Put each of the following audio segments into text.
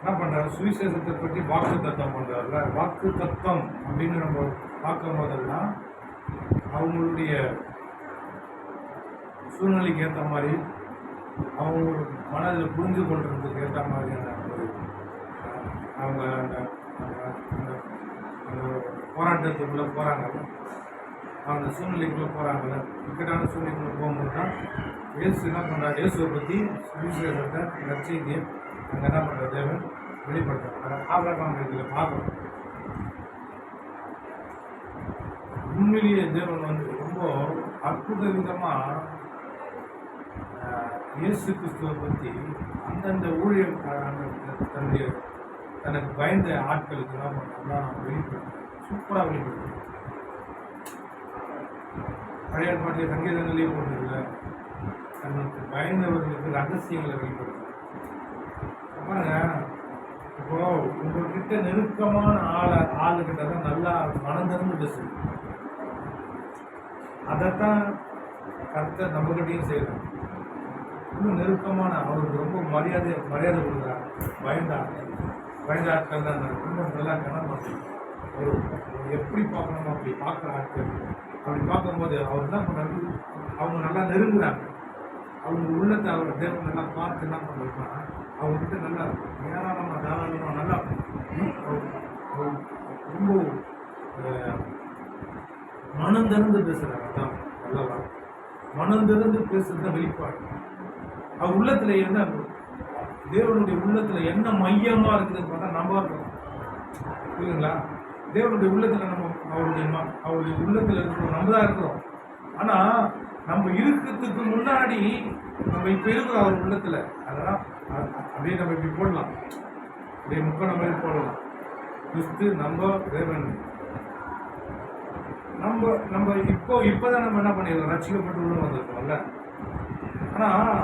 என்ன பண்ணுறாரு சுவிசேஷத்தை பற்றி வாக்கு தத்தம் பண்ணுறாருல வாக்கு தத்தம் அப்படின்னு நம்ம பார்க்கும் போதெல்லாம் அவங்களுடைய சூழ்நிலைக்கு ஏற்ற மாதிரி அவங்க மனதில் புரிஞ்சு கொள்றதுக்கு ஏற்ற மாதிரி அவங்க அந்த அந்த- அந்த போராட்டத்துக்குள்ளே போகிறாங்கல்ல அந்த சூழ்நிலைக்குள்ளே போகிறாங்கல்ல இக்கட்டான சூழ்நிலைக்குள்ளே போகும்போது தான் இயேசு என்ன பண்ணுறாரு இயேசுவை பற்றி சுவிசேஷத்தை நற்செய்தியை அங்கே என்ன பண்ணுற தேவன் வெளிப்படுத்துறாங்க ஆபிரகாம் இதில் பார்க்கணும். உண்மையிலேயே தேவன் வந்து ரொம்ப அற்புத விதமாக இயேசு கிறிஸ்துவை பற்றி அந்தந்த ஊழியர் தன்னுடைய தனக்கு பயந்த ஆட்களுக்கு என்ன பண்ணலாம் வெளிப்படுத்த சூப்பராக வெளிப்படுத்த பழைய பாட்டிய சங்கீதங்களே போட்டதில்ல தனக்கு பயந்தவர்களுக்கு ரகசியங்களை வெளிப்படுத்த பாருங்க. இப்போ உங்ககிட்ட நெருக்கமான ஆளை ஆளுகிட்ட தான் நல்லா மனந்திருந்து திறந்து பேசுது அதைத்தான் கருத்தை நம்மகிட்டையும் செய்யணும் இன்னும் நெருக்கமான அவருக்கு ரொம்ப மரியாதை மரியாதை கொடுக்குறாங்க பயந்த ஆட்கள். பயந்த ஆட்கள் தான் நான் இன்னும் நல்லா கணம் ஒரு எப்படி பார்க்கணுமோ அப்படி பார்க்குற ஆட்கள். அப்படி பார்க்கும்போது அவர் தான் பண்ணுறாரு அவங்க நல்லா நெருங்குறாங்க. அவங்க உள்ளத்தை அவர் தேவன் நல்லா பார்த்து என்ன பண்ணுறதுனா அவர்கிட்ட நல்லா ஏராளமாக தாராளமாக நல்லா ம், ரொம்ப அஹ், மனம் திறந்து பேசுகிறாங்க அதான் நல்லவா மனம் திறந்து பேசுறது தான் வெளிப்பாடு. அவர் உள்ளத்தில் என்ன தேவனுடைய உள்ளத்தில் என்ன மையமாக இருக்குதுன்னு பார்த்தா நம்ம இருக்கோம் புரியுதுங்களா? தேவனுடைய உள்ளத்தில் நம்ம அவருடைய ம- அவருடைய உள்ளத்தில் இருக்கிறோம். நம்ம தான் இருக்கிறோம். ஆனால் நம்ம இருக்கிறதுக்கு முன்னாடி நம்ம இப்போ இருக்கிறோம் அவர் உள்ளத்தில். அதெல்லாம் அப்படியே நம்ம இப்படி போடலாம். அப்படியே முக்கோண மாதிரி போடலாம். கிறிஸ்து நம்ம தேவன் நம்ம நம்ம இப்போ இப்போதான் நம்ம என்ன பண்ணிடுறோம் ரசிக்கப்பட்டு உள்ள வந்திருக்கோம்ல. ஆனால்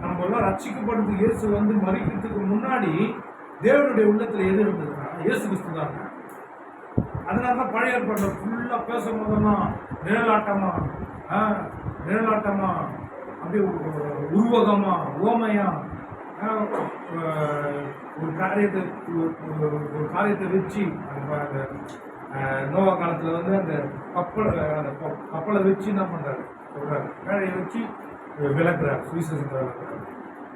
நம்ம எல்லாம் ரட்சிக்கப்படுறதுக்கு இயேசு வந்து மறிக்கிறதுக்கு முன்னாடி தேவனுடைய உள்ளத்தில் எது இருந்ததுன்னா இயேசு கிறிஸ்து தான் அதனால தான் பழைய ஏற்பாட்டில் ஃபுல்லாக பேசும்போதெல்லாம் நிழலாட்டமா ஆ, நிழலாட்டமா அப்படியே உ- உருவகமா ஓமையா ஒரு காரியத்தை ஒரு- காரியத்தை வச்சு அந்த அந்த, நோவா காலத்தில் வந்து அந்த கப்பல் அந்த கப்பலை வச்சு என்ன பண்ணுறாரு சொல்கிறாரு வேலையை வச்சு விளக்குறார் சுவிசேஷத்தை விளக்குறாரு.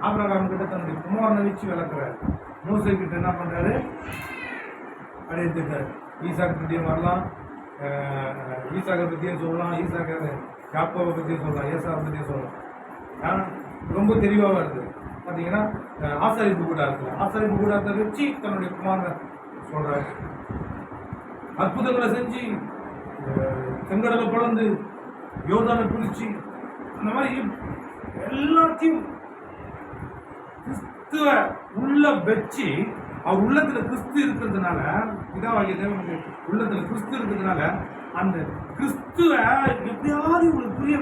ஆபிரகாம் கிட்ட தன்னுடைய குமாரனை வச்சு விளக்குறாரு. மூசை கிட்ட என்ன பண்ணுறாரு அடைத்துட்டார் ஈசாக்கு பற்றியும் வரலாம். ஈசாக்கை பற்றியும் சொல்லலாம். ஈசாக்க யாக்கோவை பற்றியும் சொல்லலாம். ஏசாவை பற்றியும் சொல்லலாம். ரொம்ப தெளிவாக வருது. பார்த்தீங்கன்னா ஆசாரி ஆசாரிப்பு கூட இருக்குல்ல ஆசாரிப்பு கூடாரத்தை வச்சு தன்னுடைய குமாரன் சொல்கிறார் அற்புதங்களை செஞ்சு செங்கடலை பிளந்து யோர்தானை பிடிச்சி அந்த மாதிரி எல்லாத்தையும் கிறிஸ்துவ உள்ள வச்சு அவர் உள்ளத்துல கிறிஸ்து இருக்கிறதுனால இதாவாகிய தேவனுக்கு உள்ளத்துல கிறிஸ்து இருக்கிறதுனால அந்த கிறிஸ்துவ எப்படியாவது உங்களுக்கு புரிய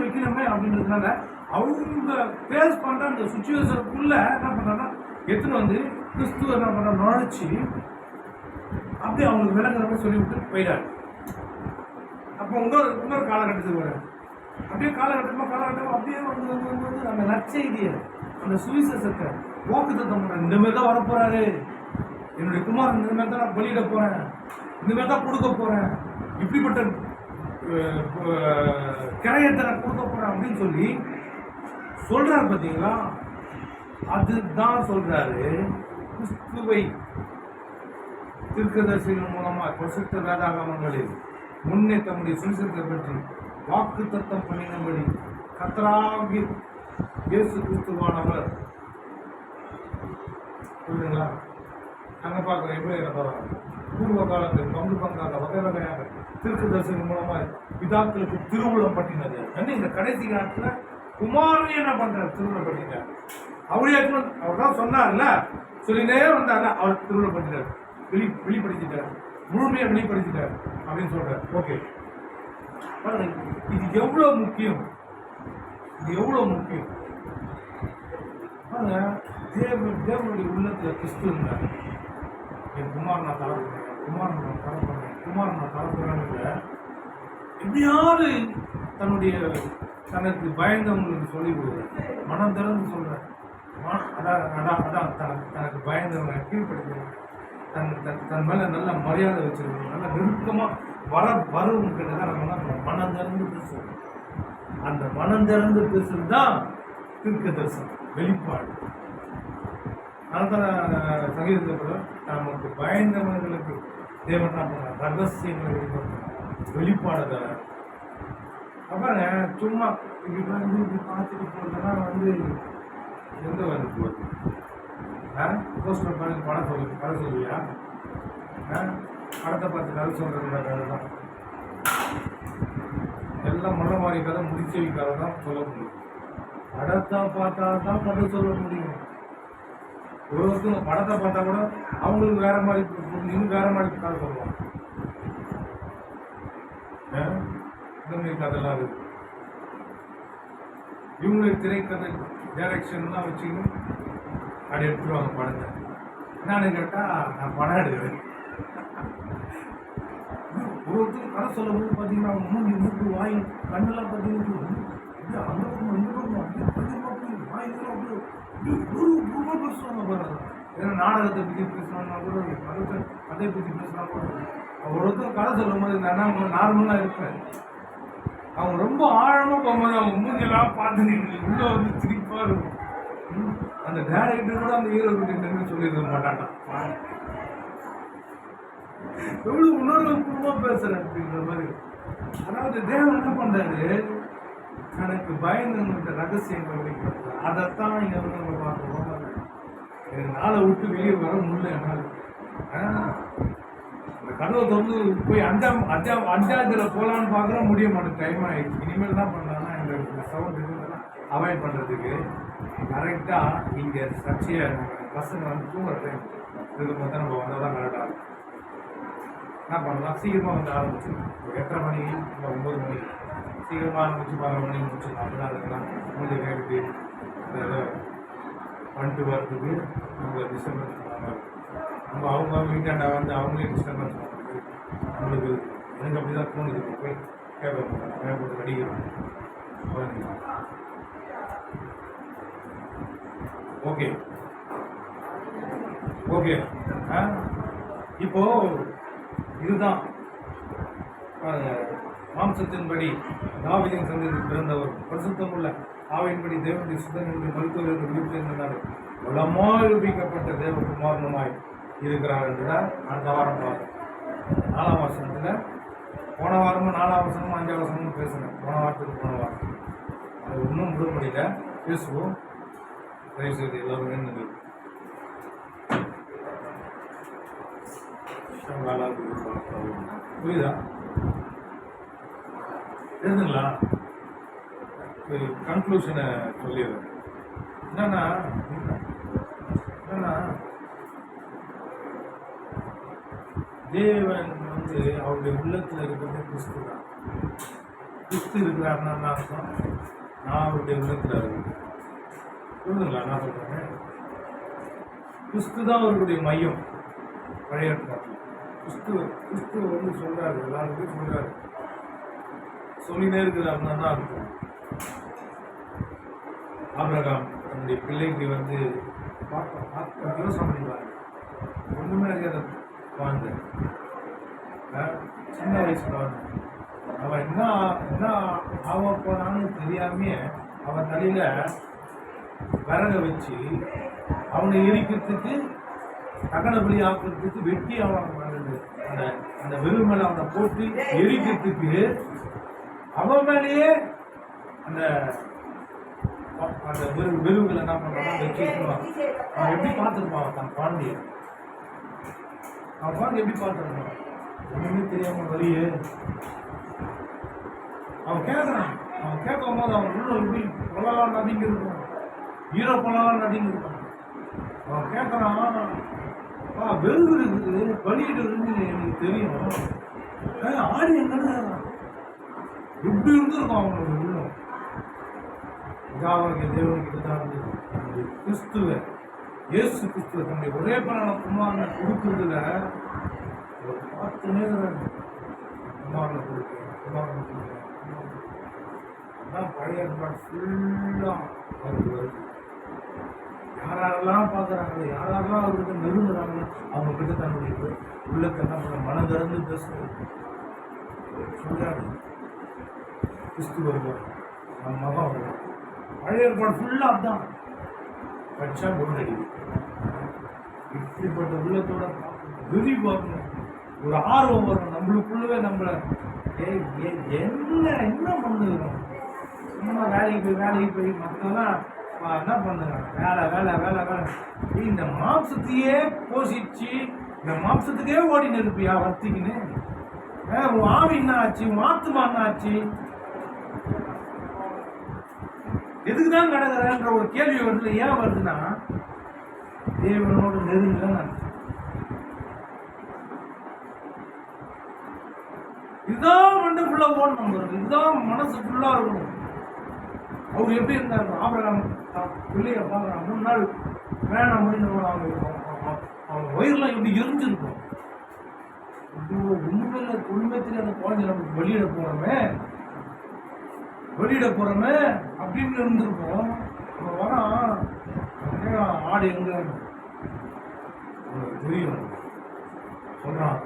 அப்படின்றதுனால அவங்க ஃபேஸ் பண்ணுற அந்த சுச்சுவேஷனுக்குள்ளே என்ன பண்ணுறாங்கன்னா எடுத்துன்னு வந்து கிறிஸ்துவ என்ன பண்ண நுழைச்சி அப்படியே அவங்களுக்கு விளங்குற மாதிரி சொல்லி விட்டு போயிடாரு அப்போ இன்னொரு இன்னொரு காலகட்டத்துக்கு வர. அப்படியே காலகட்டமாக காலகட்டமாக அப்படியே வந்து வந்து வந்து வந்து அந்த நற்செய்தியை அந்த சுவிசேஷத்தை வாக்குத்தத்தம் பண்ணுறேன் இந்த மாதிரி தான் வரப்போகிறாரு என்னுடைய குமார் இந்த மாதிரி தான் நான் பலியிட போகிறேன் இந்த மாதிரி தான் கொடுக்க போகிறேன் இப்படிப்பட்ட அஹ், அஹ், கொடுக்க அப்படின்னு சொல்லி சொல்கிறார் பார்த்தீங்களா அதுதான் சொல்கிறாரு கிறிஸ்துவை தீர்க்கதரிசிகள் மூலமாக பிரசித்த வேதாகமங்களில் முன்னே தம்முடைய சுவிசேஷத்தை பற்றி வாக்கு தத்தம் பண்ணினபடி கத்தராகி இயேசு கிறிஸ்துவானவர். புரியுதுங்களா? நாங்கள் பார்க்குறோம் எப்படி பார்க்குறோம் பூர்வ காலத்தில் பங்கு பங்காக வகை வகையாக தீர்க்கதரிசிகள் மூலமா பிதாக்களுக்கு திருவுளம் பண்ணினது என்ன இந்த கடைசி காலத்துல? குமாரன் என்ன பண்றாரு? திருவுளம் பட்டினார் அவரே அவர் தான் சொன்னார்ல சொல்லினே வந்தார் அவர் திருவுளம் பண்ணிட்டார் வெளி வெளிப்படுத்திட்டார். முழுமையாக வெளிப்படுத்திட்டார் அப்படின்னு சொல்றார். ஓகே. இது எவ்வளவு முக்கியம்? இது எவ்வளவு முக்கியம்? பாருங்க தேவனுடைய உள்ளத்துல கிறிஸ்து இருந்தார் என் குமார் நான் தரப்போறேன் குமார் நான் தரப்போறேன் குமாரனை நான் எப்படியாவது தன்னுடைய தனக்கு பயந்தவங்களுக்கு சொல்லி மனம் திறந்து சொல்கிறேன் அதான் அதான் அதான் தனக்கு தனக்கு பயந்தவங்க கீழ்படுத்தணும் தன் தன் தன் மேலே நல்ல மரியாதை வச்சுருக்கணும். நல்ல நெருக்கமாக வர வரவங்க கிட்ட தான் நம்ம என்ன மனம் திறந்து பேசுவோம். அந்த மனம் திறந்து பேசுறது தான் தீர்க்க தரிசனம் வெளிப்பாடு. அதனால சங்கீதத்தில் நமக்கு பயந்தவர்களுக்கு தேவன் என்ன ரகசியங்களை வெளிப்படுத்துறார். அப்புறம் சும்மா இப்படி வந்து இப்படி பார்த்துட்டு போகிறதுலாம் வந்து எந்த வந்து போகுது ஆ? போஸ்டர் பார்த்து படம் சொல்லு கதை சொல்லுவியா? ஆ? படத்தை பார்த்து கதை சொல்கிற கதை தான். எல்லாம் மன மாதிரி கதை முடிச்சு கதை தான் சொல்ல முடியும். படத்தை பார்த்தா தான் கதை சொல்ல முடியும். ஒருத்தரும் படத்தை பார்த்தா கூட அவங்களுக்கு வேற மாதிரி இன்னும் வேற மாதிரி கதை சொல்லுவாங்க. இந்த மாதிரி கதைலாம் இருக்கு. இவங்களுக்கு திரைக்கதை டைரக்ஷன்லாம் வச்சுக்கணும் அப்படி எடுத்துருவாங்க படத்தை. என்னன்னு கேட்டால் நான் படம் எடுக்கிறேன். ஒருத்தர் கதை சொல்லும்போது பார்த்தீங்கன்னா அவங்க மூஞ்சி மூக்கு வாய் கண்ணெல்லாம் பார்த்தீங்கன்னா அந்த பக்கம் இந்த பக்கம் அப்படியே அதிகமா அப்படியே வாயெல்லாம் பேசுவாங்க பாருங்க ஏன்னா நாடகத்தை பற்றி பேசுனாங்கன்னா கூட மதத்தை கதை பற்றி பேசினா கூட. ஒருத்தர் கதை சொல்லும் போது நான் நார்மலாக இருப்பேன். அவங்க ரொம்ப ஆழமாக போகும்போது அவங்க மூஞ்செல்லாம் பார்த்து நீங்க உள்ள வந்து சிரிப்பாக இருக்கும். ம். அந்த டேரக்டர் கூட அந்த ஹீரோ கிட்ட நின்று சொல்லியிருக்க மாட்டான்டா உணர்வு உணர்வுபூர்வமா பேசுகிறேன் அப்படின்ற மாதிரி. அதாவது தேவன் என்ன பண்ணுறாரு தனக்கு பயந்தவங்கிட்ட ரகசியங்கள் வெளிப்படுத்துறாரு அதைத்தான் இங்கே வந்து நம்ம பார்க்குறோம் எனக்கு நாளை விட்டு வெளியே வர முடியல என்னால். இந்த அந்த கதவை திறந்து போய் அஞ்சாம் அஞ்சாம் அஞ்சாவதுல போகலான்னு பார்க்குறோம். முடிய மாட்டேன் டைம் ஆகிடுச்சு இனிமேல் தான் பண்ணலாம்னா இந்த சவுண்ட் இதெல்லாம் அவாய்ட் பண்ணுறதுக்கு கரெக்டாக இங்கே சர்ச்சையாக பசங்க வந்து தூங்குற டைம் இதுக்கு தான் நம்ம வந்தால் தான் கரெக்டாக இருக்கும். என்ன பண்ணலாம்? சீக்கிரமாக வந்து ஆரம்பிச்சு ஒரு எட்டரை மணி இல்லை ஒம்பது மணி. சீக்கிரமாக ஆரம்பிச்சு பதினொரு மணிக்கு முடிச்சிடலாம் அப்படிலாம் இருக்கலாம். மூஞ்சி கேட்டு இந்த பண்ணிட்டு வர்றதுக்கு நம்ம டிஸ்டர்பன்ஸ் பண்ணாமல் நம்ம அவங்க வீட்டாண்டா வந்து அவங்களே டிஸ்டர்பன்ஸ் பண்ணுறது நம்மளுக்கு எனக்கு அப்படி தான் தோணுது. இப்போ போய் கேட்க போட்டு அடிக்கிறோம். ஓகே. ஓகே. ஆ? இப்போது இதுதான். பாருங்கள் மாம்சத்தின்படி தாவீதின் சந்ததியில் பிறந்தவர். பரிசுத்தமுள்ள ஆவையின்படி தேவனுடைய சுத்தனுடைய மருத்துவர் விழித்திருந்தார் வளமாய் ரூபிக்கப்பட்ட தேவகுமாரனுமாய் இருக்கிறார் என்றுதான் அந்த வாரம் பார்த்தோம் நாலாம் வருஷத்தில் போன வாரமும் நாலாம் வருஷமும் அஞ்சாம் வருஷமும் பேசுனேன். போன வாரத்துக்கு போன வாரம். அது ஒன்றும் விட முடியல பேசுவோம். தயவு செய்து எல்லாரும் வேணுது புரியுதா? எழுதுங்களா கன்க்ளூஷனை சொல்லிடுறேன். என்னன்னா என்னன்னா தேவன் வந்து அவருடைய உள்ளத்தில் இருக்கிறது கிறிஸ்து தான். கிறிஸ்து இருக்கிறாருன்னா அர்த்தம்? நான் அவருடைய உள்ளத்தில் இருக்கிறேன். புரியுதுங்களா நான் சொல்கிறேன் கிறிஸ்து தான் அவருடைய மையம். பழைய ஏற்பாட்டில். கிறிஸ்து கிறிஸ்து வந்து சொல்கிறாரு எல்லாருக்கும் சொல்கிறாரு சொல்லினே இருக்கிறாருன்னா தான் இருக்கும் ஆபிரகாம் தன்னுடைய பிள்ளைக்கு வந்து பார்க்க பார்க்க யோசனை பண்ணிடுவார் ஒன்றுமே அறியாத வாழ்ந்த சின்ன வயசுல வாழ்ந்த அவன் என்ன என்ன ஆக போனான்னு தெரியாமையே அவன் தலையில விறக வச்சு அவனை எரிக்கிறதுக்கு தகனபலி ஆக்குறதுக்கு வெட்டி அவன் அந்த அந்த வெறுமலை வெறு அவனை போட்டு எரிக்கிறதுக்கு அவன் மேலேயே அந்த அந்த வெறு வெறுவில் என்ன பண்றான் வச்சு அவன் எப்படி பார்த்துருப்பான் தன் குழந்தைய அவன் குழந்தை எப்படி பார்த்துருப்பான் ஒண்ணுமே தெரியாம வழியே. அவன் கேட்கறான் அவன் கேட்கும் போது அவன் உள்ள எப்படி கொள்ளலாம் நதிங்க இருக்கும். ஈரோ கொள்ளலாம் நதிங்க இருக்கும். அவன் கேட்கறான் ஆ வெறுவு இருக்குது. பலியிட்டு இருந்து எனக்கு தெரியும். ஆடி என்னன்னு இப்படி இருந்திருக்கும் அவங்களோட உள்ளம். பிதாவாகிய தேவனுக்கு தான் இருந்தது கிறிஸ்துவ இயேசு கிறிஸ்துவ தன்னுடைய ஒரே பலன குமாரனை கொடுக்கறதுல ஒரு பார்த்து நேரம் குமாரனை கொடுக்கிறேன் குமாரனை கொடுக்கிறேன் அதான் பழைய ஏற்பாடு ஃபுல்லாக அவருக்கு வருது. யாரெல்லாம் பார்க்குறாங்களோ யாரெல்லாம் அவர்கிட்ட நெருங்குறாங்களோ அவங்க கிட்ட தன்னுடைய உள்ளத்தை என்ன பண்ண மனம் திறந்து பேசுறது சொல்றாரு கிறிஸ்து வருவார். நம்ம மகன் வருவார். பழைய ஏற்பாடு ஃபுல்லாக அதுதான் வச்சா குண்டடி இப்படிப்பட்ட உள்ளத்தோட விரி பார்க்கணும். ஒரு ஆர்வம் வரும். நம்மளுக்குள்ளவே நம்மளை ஏ ஏ என்ன என்ன பண்ணுகிறோம் சும்மா வேலைக்கு போய் வேலைக்கு போய் மற்றெல்லாம் என்ன பண்ணுறாங்க வேலை வேலை வேலை வேலை. இந்த மாம்சத்தையே போஷிச்சு இந்த மாம்சத்துக்கே ஓடின்னு இருப்பியா வர்த்திக்கின்னு. ஏ, உன் ஆவி என்ன ஆச்சு உன் ஆத்துமா என்ன ஆச்சு எதுக்கு தான் கிடக்குறன்ற ஒரு கேள்வி வருது ஏன் வருதுன்னா தேவனோடு நெருங்க இதுதான் மண்டு ஃபுல்லா போகணும் நம்மளுக்கு இதுதான் மனசு ஃபுல்லா இருக்கணும். அவர் எப்படி இருந்தார் ஆபரகம் பிள்ளைய பார்க்குறான். மூணு நாள் வேணாம் முடிஞ்சு அவங்க அவங்க வயிறுலாம் எப்படி எரிஞ்சிருக்கும்? ஐயோ உண்மையில உண்மை அந்த குழந்தை நமக்கு வெளியிட போறோமே. வெளியிட போகிறோமே அப்படின்னு இருந்திருப்போம் அவன் வரான் ஆடு எங்க? தெரியும். சொல்கிறான்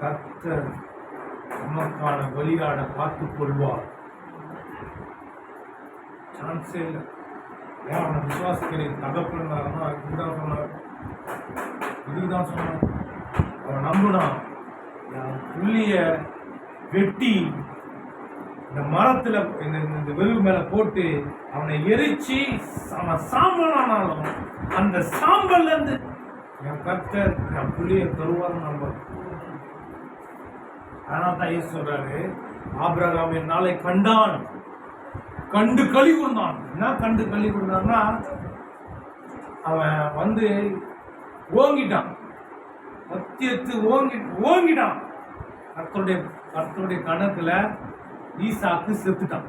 கர்த்தர் நமக்கான வழியாட பார்த்து கொள்வார். சான்ஸே இல்லை. ஏன் அவனை விசுவாசிக்கிறேன்? தகப்பினாருன்னா இதுதான் சொன்னார். இதுதான் சொன்னார். அவன் நம்புனான் என் புள்ளிய வெட்டி இந்த மரத்தில் இந்த இந்த வெகு மேலே போட்டு அவனை எரிச்சு அவன் சாம்பலானாலும் அந்த சாம்பல்லேருந்து என் கர்த்தர் என் புள்ளிய தருவார் நம்ப அதனால தான் இயேசு சொல்றாரு ஆபிரகாம் என் நாளை கண்டான். கண்டு கழி கொண்டான் என்ன கண்டு கழி கொண்டான்னா அவன் வந்து ஓங்கிட்டான். சத்தியத்து ஓங்கி ஓங்கிட்டான். கத்தருடைய கத்தருடைய கணக்கில் ஈசாக்கு செத்துட்டான்.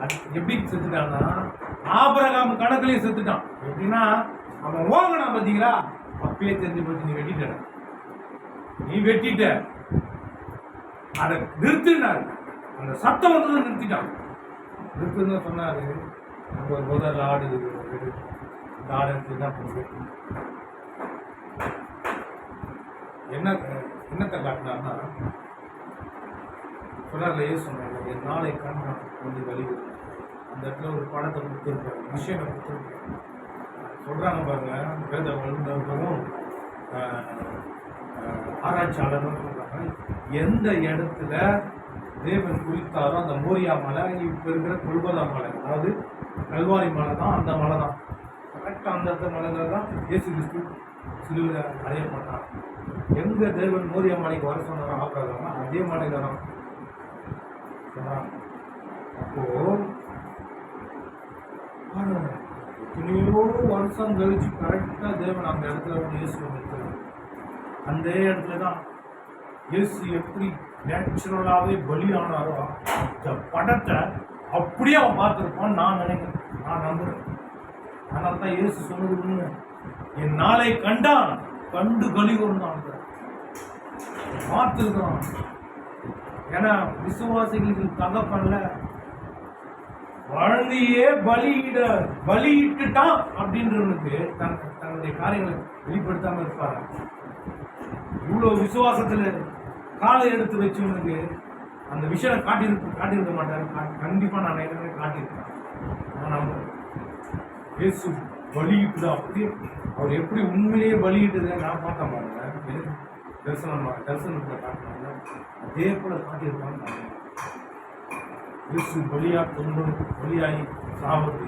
அது எப்படி செத்துட்டான்னா ஆபரகாம் கணக்குலயே செத்துட்டான். எப்படின்னா அவன் ஓங்கினான் பாத்தீங்களா? அப்பயே தெரிஞ்சு போச்சு நீ வெட்டிட்ட. நீ வெட்டிட்ட. அதை நிறுத்தினாரு. அந்த சத்தம் வந்து நிறுத்திட்டான். நிறுத்துன்னு சொன்னாரு நம்ம ஒரு முதல் ஆடு இந்த ஆடு எடுத்து என்ன என்ன என்னத்தை காட்டினார்னா சொன்னார்ல சொன்னாங்க என் நாளை கண்ணான் வந்து வழி அந்த இடத்துல ஒரு படத்தை கொடுத்துருப்பாங்க விஷயம் கொடுத்துருப்பாங்க சொல்கிறாங்க பாருங்க வேத வல்லுநர்களும் ஆராய்ச்சியாளரும் சொல்கிறாங்க எந்த இடத்துல தேவன் குறித்தாரோ அந்த மோரியா மலை இப்போ இருக்கிற கொல்கத்தா மலை அதாவது கல்வாரி மலை தான் அந்த மலை தான். கரெக்டாக அந்த அந்த மலையில் தான் இயேசு கிறிஸ்து சிலுவையில் அறையப்பட்டார் எங்கே தேவன் மோரியா மலைக்கு வர சொன்னாரோ ஆக்காதாமோ அதே மலையில் தான். சொன்னாங்க. அப்போ எத்தனையோ வருஷம் கழிச்சு கரெக்டாக தேவன் அந்த இடத்துல வந்து இயேசு நிறுத்துறாரு அந்த இடத்துல தான் இயேசு எப்படி நேச்சுரலாகவே பலியானாரோ அந்த படத்தை அப்படியே அவன் பார்த்துருப்பான்னு நான் நினைக்கிறேன். நான் நம்புகிறேன் ஆனால் தான் இயேசு சொன்னது உண்மை. என் நாளை கண்டான் கண்டு கலி கொண்டான் பார்த்துருக்கான் ஏன்னா விசுவாசிகளுக்கு தகப்பல்ல குழந்தையே பலியிட பலியிட்டுட்டான் அப்படின்றவனுக்கு தன் தன்னுடைய காரியங்களை வெளிப்படுத்தாமல் இருப்பார். இவ்வளோ விசுவாசத்தில் காலை எடுத்து வச்சவனுக்கு அந்த விஷயம் காட்டியிருக்க காட்டியிருக்க மாட்டார். கா- நான் ஏற்கனவே காட்டியிருக்கேன். ஆனால் இயேசு பலியிட்டு அப்படி அவர் எப்படி உண்மையிலேயே பலியிட்டதை நான் பார்த்த பாருங்க எனக்கு தரிசனம் தரிசனத்தில் காட்டினேன் அதே போல காட்டியிருப்பாங்க. இயேசு பலியா கொண்டு பலியாகி சாபத்து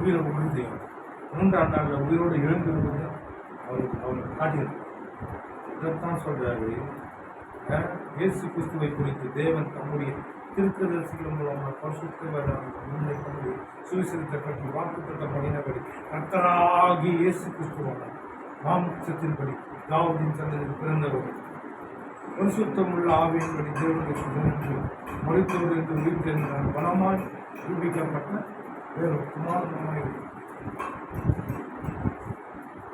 உயிரை உழுது மூன்றாம் நாளில் உயிரோடு எழுந்திருந்தது அவருக்கு அவர் காட்டியிருப்பார். இதைத்தான் சொல்றாரு. இயேசு கிறிஸ்துவை குறித்து தேவன் தம்முடைய திருக்கதரிசிகள் மூலமாக பரிசுத்த முன்னை கொண்டு சுவிசேஷத்தை பற்றி வாக்குத்தத்த பண்ணினபடி கர்த்தராகி இயேசு கிறிஸ்துவான மாமுச்சத்தின்படி தாவதின் சந்ததியில் பிறந்தவர்கள் பரிசுத்தமுள்ள ஆவியின்படி தேவனுடைய சுதந்திர மொழித்தோடு என்று உயிர்த்தெழுந்தார். பலமாய் நிரூபிக்கப்பட்ட வேறு குமாரமாய்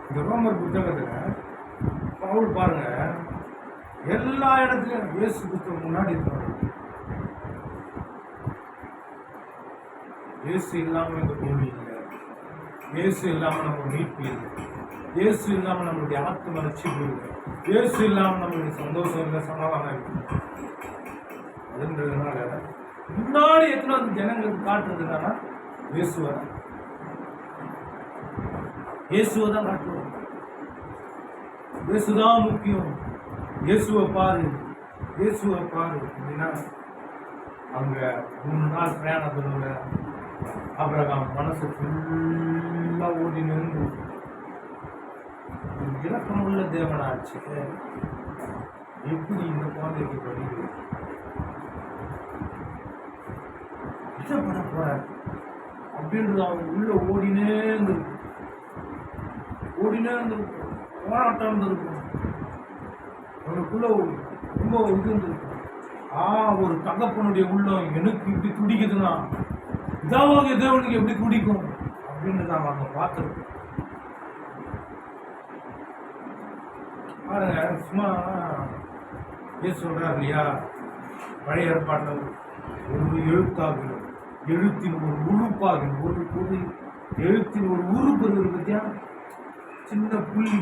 இந்த ரோமர் புத்தகத்தில் பவுல் பாருங்க எல்லா இடத்துலையும் இயேசு புத்தகம் முன்னாடி இருப்பாங்க இயேசு இல்லாமல் இந்த பூமி இல்லை. இயேசு இல்லாமல் நம்ம மீட்பு இல்லை. இயேசு இல்லாமல் நம்மளுடைய ஆத்ம வளர்ச்சி இல்லை இயேசு இல்லாமல் நம்மளுடைய சந்தோஷம் இல்லை சமாதானம் இல்லை. அதுன்றதுனால முன்னாடி எத்தனை வந்து ஜனங்களுக்கு காட்டுறதுனால இயேசுவை இயேசுவை தான் காட்டுவோம் இயேசுதான் முக்கியம். இயேசுவை பாரு. இயேசுவை பாரு அப்படின்னா அவங்க மூணு நாள் பிரயாணத்தில் அப்புறம் மனசு ஃபுல்லாக ஓடி நின்று இலக்கம் உள்ள தேவனாச்சு. எப்படி இந்த குழந்தைக்கு படிக்கிறது என்ன பண்ண போறாரு அப்படின்றது அவங்க உள்ள ஓடினே இருந்திருக்கும். ஓடினே இருந்திருக்கும். போராட்டம் இருந்திருக்கும். அவனுக்குள்ள ரொம்ப இது இருந்திருக்கும். ஆ ஒரு தகப்பனுடைய உள்ளம் எனக்கு இப்படி துடிக்குதுன்னா இதாவது தேவனுக்கு எப்படி துடிக்கும்? அப்படின்னு நாம் அங்கே பார்த்துருக்கோம். பாருங்க சும்மா ஏன் சொல்கிறார் இல்லையா? பழைய ஏற்பாட்டில் ஒரு எழுத்தாகணும் எழுத்தின் ஒரு உறுப்பாகணும் ஒரு பொருள் எழுத்தின் ஒரு உறுப்பு இருக்குது பற்றியா சின்ன புள்ளி.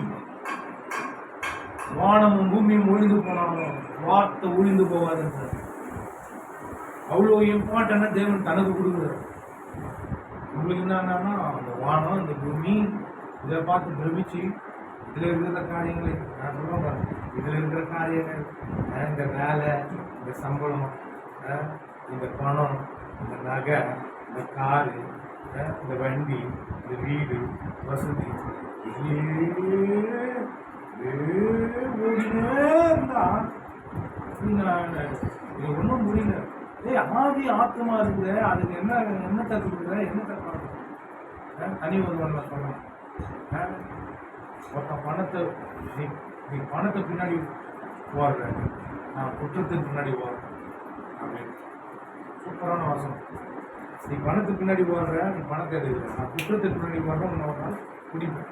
வானமும் பூமியும் ஒழிந்து போனாலும் வார்த்தை ஒழிந்து போகாதுன்றார் அவ்வளோ இம்பார்ட்டன்டா தேவன் தனக்கு கொடுக்குறாரு? உங்களுக்கு என்னன்னா அந்த வானம் இந்த பூமி இதை பார்த்து பிரமிச்சு இதில் இருக்கிற காரியங்களை நான் சொல்ல பாருங்க இதில் இருக்கிற காரியங்கள் இந்த வேலை இந்த சம்பளம் இந்த பணம் இந்த நகை இந்த காரு இந்த வண்டி இந்த வீடு வசதி இது ஒன்றும் முடியல. ஏய் ஆதி ஆத்மா இருக்குது அதுக்கு என்ன என்ன கொடுக்குற என்ன தப்பா தனி ஒருவன் சொல்லலாம் ஒருத்தன் பணத்தை நீ நீ பணத்தை பின்னாடி ஓடுற நான் குற்றத்தின் பின்னாடி போகிறேன் அப்படின்னு. சூப்பரான வாசனம் நீ பணத்துக்கு பின்னாடி ஓடுற நீ பணத்தை எடுக்கிற நான் குற்றத்துக்கு பின்னாடி ஓடுறேன் உன்னை ஒரு நாள் பிடிப்பேன்.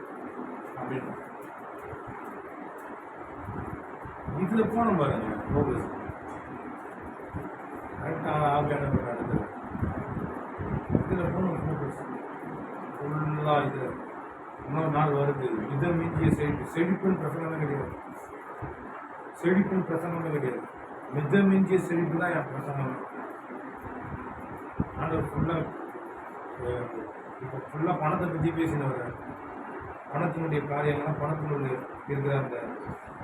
அப்படின்னு. இதில் போனோம் பாருங்க ப்ரோக்ரஸ் கரெக்டாக ஆப்கான இடத்துல. இதில் போகணும் ஃபோக்கஸ் ஃபுல்லாக இதில். இன்னொரு நாள் வருது. இதை மிஞ்சிய செழிப்பு செழிப்புன்னு பிரசங்கமே கிடையாது. செழிப்புன்னு பிரசங்கமே கிடையாது. மித மிஞ்சிய செழிப்பு தான் என் பிரசங்கம் ஆனால் ஃபுல்லாக இப்போ ஃபுல்லாக பணத்தை பற்றி பேசினவர். பணத்தினுடைய காரியங்களும் பணத்தினுடைய இருக்கிற அந்த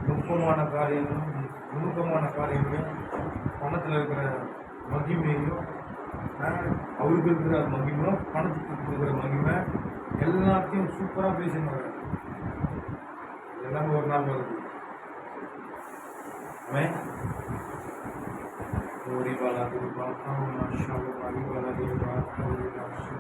நுட்பமான காரியங்களும் நுணுக்கமான காரியங்களையும் பணத்தில் இருக்கிற மகிமையும் அவருக்கு இருக்கிற மகிமை பணத்துக்கு இருக்கிற மகிமை எல்லாத்தையும் சூப்பராக பேசினார் எல்லாமே ஒரு நாள் வருது அவன் ஒரு பாலா குரு பாலா மாஷா அரிபாலா தேவா